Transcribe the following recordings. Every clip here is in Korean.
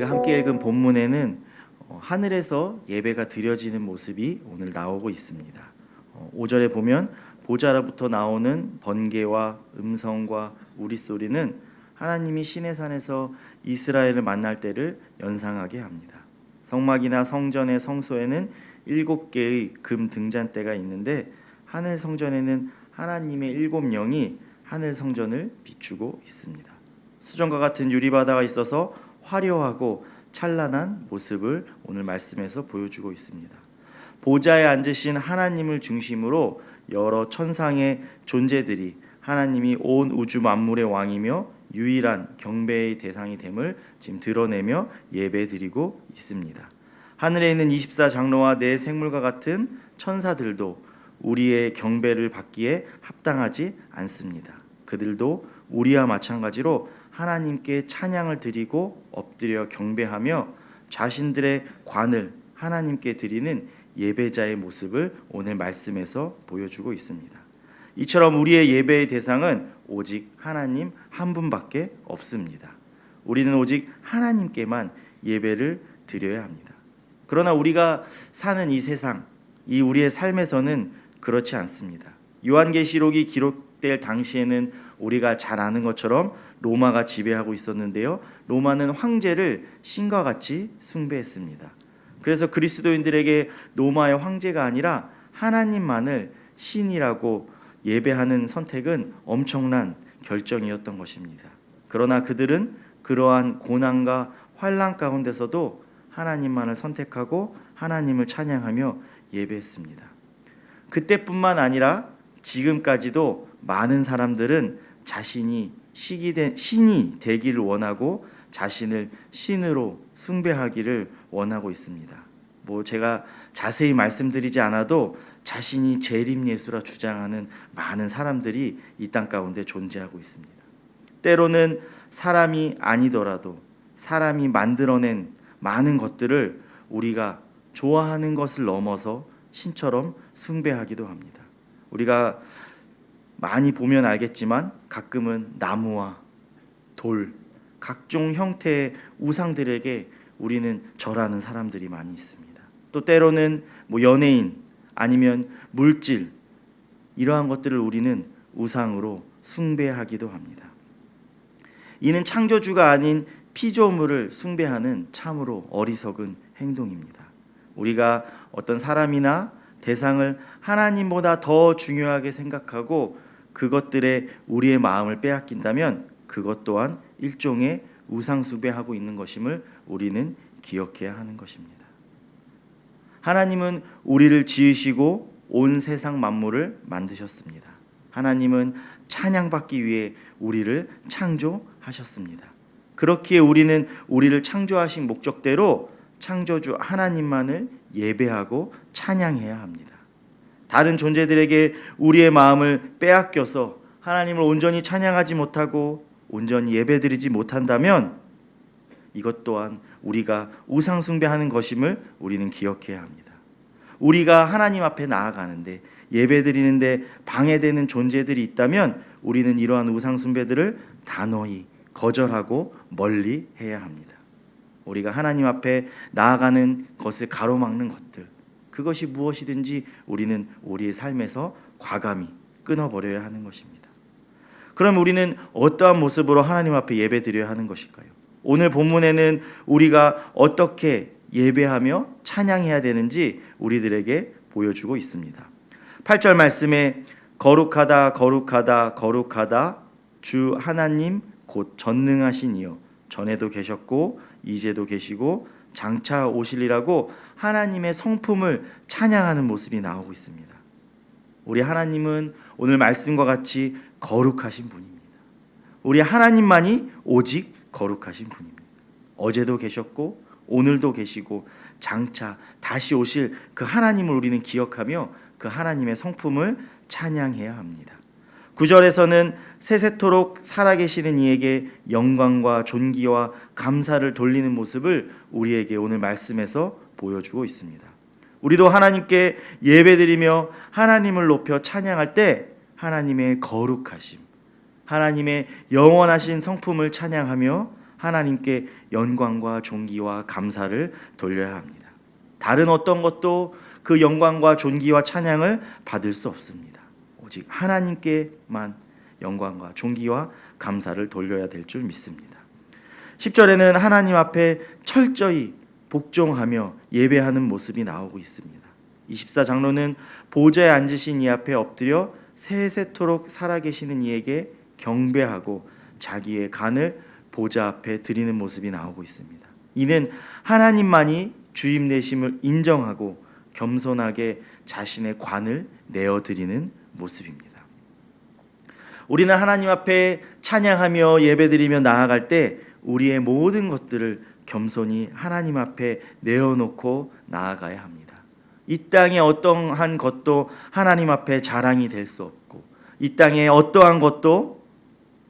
우리가 함께 읽은 본문에는 어, 하늘에서 예배가 드려지는 모습이 오늘 나오고 있습니다. 어, 5절에 보면 보좌로부터 나오는 번개와 음성과 우리 소리는 하나님이 신의 산에서 이스라엘을 만날 때를 연상하게 합니다. 성막이나 성전의 성소에는 일곱 개의 금 등잔대가 있는데 하늘 성전에는 하나님의 일곱 영이 하늘 성전을 비추고 있습니다. 수정과 같은 유리바다가 있어서 화려하고 찬란한 모습을 오늘 말씀에서 보여주고 있습니다. 보좌에 앉으신 하나님을 중심으로 여러 천상의 존재들이 하나님이 온 우주 만물의 왕이며 유일한 경배의 대상이 됨을 지금 드러내며 예배드리고 있습니다. 하늘에 있는 24장로와 네 생물과 같은 천사들도 우리의 경배를 받기에 합당하지 않습니다. 그들도 우리와 마찬가지로 하나님께 찬양을 드리고 엎드려 경배하며 자신들의 관을 하나님께 드리는 예배자의 모습을 오늘 말씀에서 보여주고 있습니다. 이처럼 우리의 예배의 대상은 오직 하나님 한 분밖에 없습니다. 우리는 오직 하나님께만 예배를 드려야 합니다. 그러나 우리가 사는 이 세상, 이 우리의 삶에서는 그렇지 않습니다. 요한계시록이 기록될 당시에는 우리가 잘 아는 것처럼 로마가 지배하고 있었는데요. 로마는 황제를 신과 같이 숭배했습니다. 그래서 그리스도인들에게 로마의 황제가 아니라 하나님만을 신이라고 예배하는 선택은 엄청난 결정이었던 것입니다. 그러나 그들은 그러한 고난과 환란 가운데서도 하나님만을 선택하고 하나님을 찬양하며 예배했습니다. 그때뿐만 아니라 지금까지도 많은 사람들은 자신이 시기 된 신이 되기를 원하고 자신을 신으로 숭배하기를 원하고 있습니다. 뭐 제가 자세히 말씀드리지 않아도 자신이 재림 예수라 주장하는 많은 사람들이 이 땅 가운데 존재하고 있습니다. 때로는 사람이 아니더라도 사람이 만들어낸 많은 것들을 우리가 좋아하는 것을 넘어서 신처럼 숭배하기도 합니다. 우리가 많이 보면 알겠지만 가끔은 나무와 돌, 각종 형태의 우상들에게 우리는 절하는 사람들이 많이 있습니다. 또 때로는 뭐 연예인 아니면 물질 이러한 것들을 우리는 우상으로 숭배하기도 합니다. 이는 창조주가 아닌 피조물을 숭배하는 참으로 어리석은 행동입니다. 우리가 어떤 사람이나 대상을 하나님보다 더 중요하게 생각하고 그것들에 우리의 마음을 빼앗긴다면 그것 또한 일종의 우상 숭배하고 있는 것임을 우리는 기억해야 하는 것입니다. 하나님은 우리를 지으시고 온 세상 만물을 만드셨습니다. 하나님은 찬양받기 위해 우리를 창조하셨습니다. 그렇기에 우리는 우리를 창조하신 목적대로 창조주 하나님만을 예배하고 찬양해야 합니다. 다른 존재들에게 우리의 마음을 빼앗겨서 하나님을 온전히 찬양하지 못하고 온전히 예배드리지 못한다면 이것 또한 우리가 우상 숭배하는 것임을 우리는 기억해야 합니다. 우리가 하나님 앞에 나아가는데 예배드리는데 방해되는 존재들이 있다면 우리는 이러한 우상 숭배들을 단호히 거절하고 멀리 해야 합니다. 우리가 하나님 앞에 나아가는 것을 가로막는 것들 그것이 무엇이든지 우리는 우리의 삶에서 과감히 끊어버려야 하는 것입니다. 그럼 우리는 어떠한 모습으로 하나님 앞에 예배드려야 하는 것일까요? 오늘 본문에는 우리가 어떻게 예배하며 찬양해야 되는지 우리들에게 보여주고 있습니다. 8절 말씀에 거룩하다 거룩하다 거룩하다 주 하나님 곧 전능하신 이여 전에도 계셨고 이제도 계시고 장차 오실이라고 하나님의 성품을 찬양하는 모습이 나오고 있습니다. 우리 하나님은 오늘 말씀과 같이 거룩하신 분입니다. 우리 하나님만이 오직 거룩하신 분입니다. 어제도 계셨고 오늘도 계시고 장차 다시 오실 그 하나님을 우리는 기억하며 그 하나님의 성품을 찬양해야 합니다. 9절에서는 세세토록 살아계시는 이에게 영광과 존귀와 감사를 돌리는 모습을 우리에게 오늘 말씀에서 보여주고 있습니다. 우리도 하나님께 예배드리며 하나님을 높여 찬양할 때 하나님의 거룩하심, 하나님의 영원하신 성품을 찬양하며 하나님께 영광과 존귀와 감사를 돌려야 합니다. 다른 어떤 것도 그 영광과 존귀와 찬양을 받을 수 없습니다. 오직 하나님께만 영광과 존귀와 감사를 돌려야 될 줄 믿습니다. 10절에는 하나님 앞에 철저히 복종하며 예배하는 모습이 나오고 있습니다. 24장로는 보좌에 앉으신 이 앞에 엎드려 세세토록 살아계시는 이에게 경배하고 자기의 간을 보좌 앞에 드리는 모습이 나오고 있습니다. 이는 하나님만이 주임 내심을 인정하고 겸손하게 자신의 관을 내어 드리는 모습입니다. 우리는 하나님 앞에 찬양하며 예배드리며 나아갈 때 우리의 모든 것들을 겸손히 하나님 앞에 내어놓고 나아가야 합니다. 이 땅의 어떠한 것도 하나님 앞에 자랑이 될 수 없고 이 땅의 어떠한 것도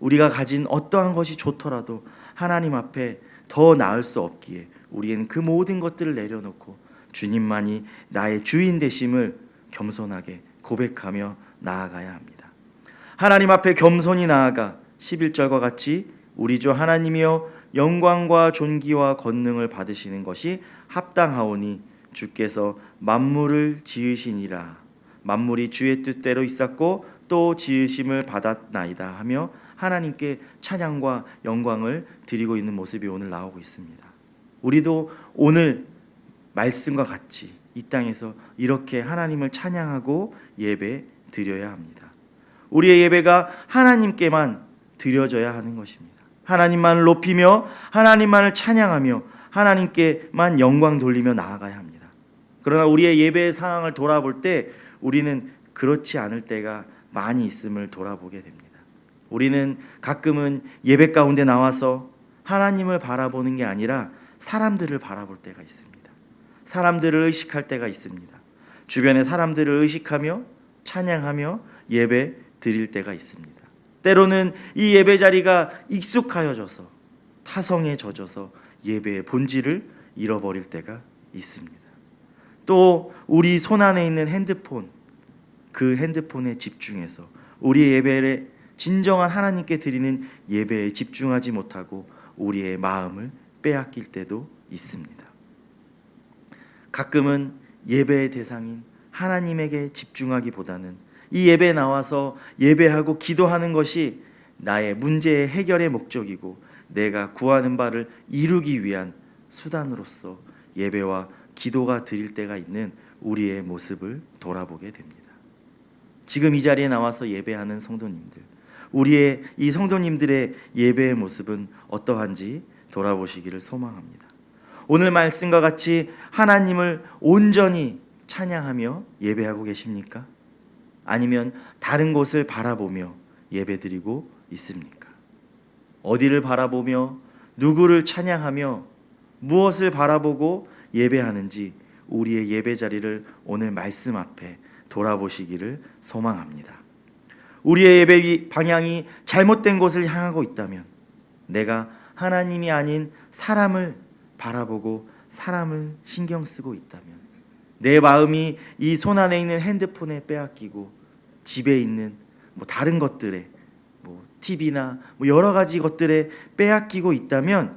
우리가 가진 어떠한 것이 좋더라도 하나님 앞에 더 나을 수 없기에 우리는 그 모든 것들을 내려놓고 주님만이 나의 주인 되심을 겸손하게 고백하며 나아가야 합니다. 하나님 앞에 겸손히 나아가 11절과 같이 우리 주 하나님이여 영광과 존귀와 권능을 받으시는 것이 합당하오니 주께서 만물을 지으시니라 만물이 주의 뜻대로 있었고 또 지으심을 받았나이다 하며 하나님께 찬양과 영광을 드리고 있는 모습이 오늘 나오고 있습니다. 우리도 오늘 말씀과 같이 이 땅에서 이렇게 하나님을 찬양하고 예배 드려야 합니다. 우리의 예배가 하나님께만 드려져야 하는 것입니다. 하나님만을 높이며 하나님만을 찬양하며 하나님께만 영광 돌리며 나아가야 합니다. 그러나 우리의 예배의 상황을 돌아볼 때 우리는 그렇지 않을 때가 많이 있음을 돌아보게 됩니다. 우리는 가끔은 예배 가운데 나와서 하나님을 바라보는 게 아니라 사람들을 바라볼 때가 있습니다. 사람들을 의식할 때가 있습니다. 주변의 사람들을 의식하며 찬양하며 예배 드릴 때가 있습니다. 때로는 이 예배 자리가 익숙하여져서 타성에 젖어서 예배의 본질을 잃어버릴 때가 있습니다. 또 우리 손 안에 있는 핸드폰 그 핸드폰에 집중해서 우리의 예배를 진정한 하나님께 드리는 예배에 집중하지 못하고 우리의 마음을 빼앗길 때도 있습니다. 가끔은 예배의 대상인 하나님에게 집중하기보다는 이 예배에 나와서 예배하고 기도하는 것이 나의 문제의 해결의 목적이고 내가 구하는 바를 이루기 위한 수단으로서 예배와 기도가 드릴 때가 있는 우리의 모습을 돌아보게 됩니다. 지금 이 자리에 나와서 예배하는 성도님들, 우리의 이 성도님들의 예배의 모습은 어떠한지 돌아보시기를 소망합니다. 오늘 말씀과 같이 하나님을 온전히 찬양하며 예배하고 계십니까? 아니면 다른 곳을 바라보며 예배드리고 있습니까? 어디를 바라보며 누구를 찬양하며 무엇을 바라보고 예배하는지 우리의 예배 자리를 오늘 말씀 앞에 돌아보시기를 소망합니다. 우리의 예배 방향이 잘못된 곳을 향하고 있다면 내가 하나님이 아닌 사람을 바라보고 사람을 신경 쓰고 있다면 내 마음이 이 손 안에 있는 핸드폰에 빼앗기고 집에 있는 뭐 다른 것들에 뭐 TV나 뭐 여러 가지 것들에 빼앗기고 있다면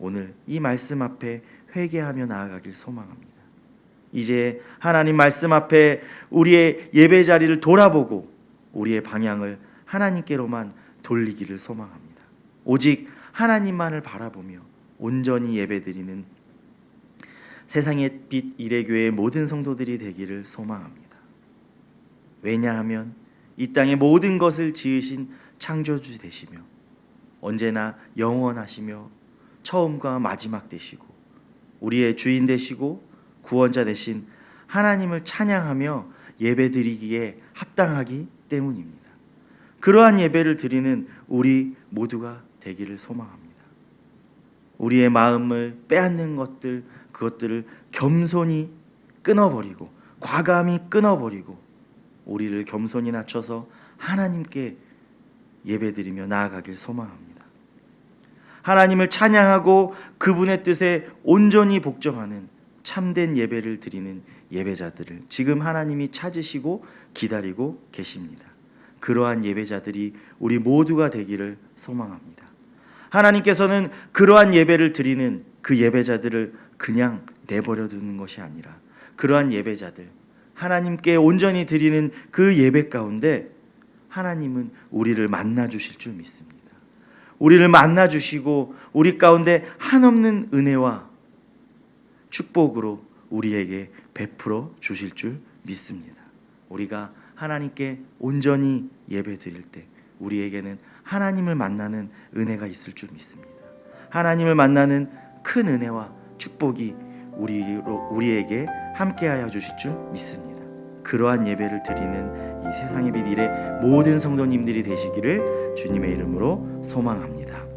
오늘 이 말씀 앞에 회개하며 나아가길 소망합니다. 이제 하나님 말씀 앞에 우리의 예배 자리를 돌아보고 우리의 방향을 하나님께로만 돌리기를 소망합니다. 오직 하나님만을 바라보며 온전히 예배드리는 세상의 빛 이레교의 모든 성도들이 되기를 소망합니다. 왜냐하면 이 땅의 모든 것을 지으신 창조주 되시며 언제나 영원하시며 처음과 마지막 되시고 우리의 주인 되시고 구원자 되신 하나님을 찬양하며 예배드리기에 합당하기 때문입니다. 그러한 예배를 드리는 우리 모두가 되기를 소망합니다. 우리의 마음을 빼앗는 것들 그것들을 겸손히 끊어버리고 과감히 끊어버리고 우리를 겸손히 낮춰서 하나님께 예배드리며 나아가길 소망합니다. 하나님을 찬양하고 그분의 뜻에 온전히 복종하는 참된 예배를 드리는 예배자들을 지금 하나님이 찾으시고 기다리고 계십니다. 그러한 예배자들이 우리 모두가 되기를 소망합니다. 하나님께서는 그러한 예배를 드리는 그 예배자들을 그냥 내버려 두는 것이 아니라 그러한 예배자들 하나님께 온전히 드리는 그 예배 가운데 하나님은 우리를 만나 주실 줄 믿습니다. 우리를 만나 주시고 우리 가운데 한없는 은혜와 축복으로 우리에게 베풀어 주실 줄 믿습니다. 우리가 하나님께 온전히 예배 드릴 때 우리에게는 하나님을 만나는 은혜가 있을 줄 믿습니다. 하나님을 만나는 큰 은혜와 축복이 우리로 우리에게 함께하여 주실 줄 믿습니다. 그러한 예배를 드리는 이 세상의 빛 일의 모든 성도님들이 되시기를 주님의 이름으로 소망합니다.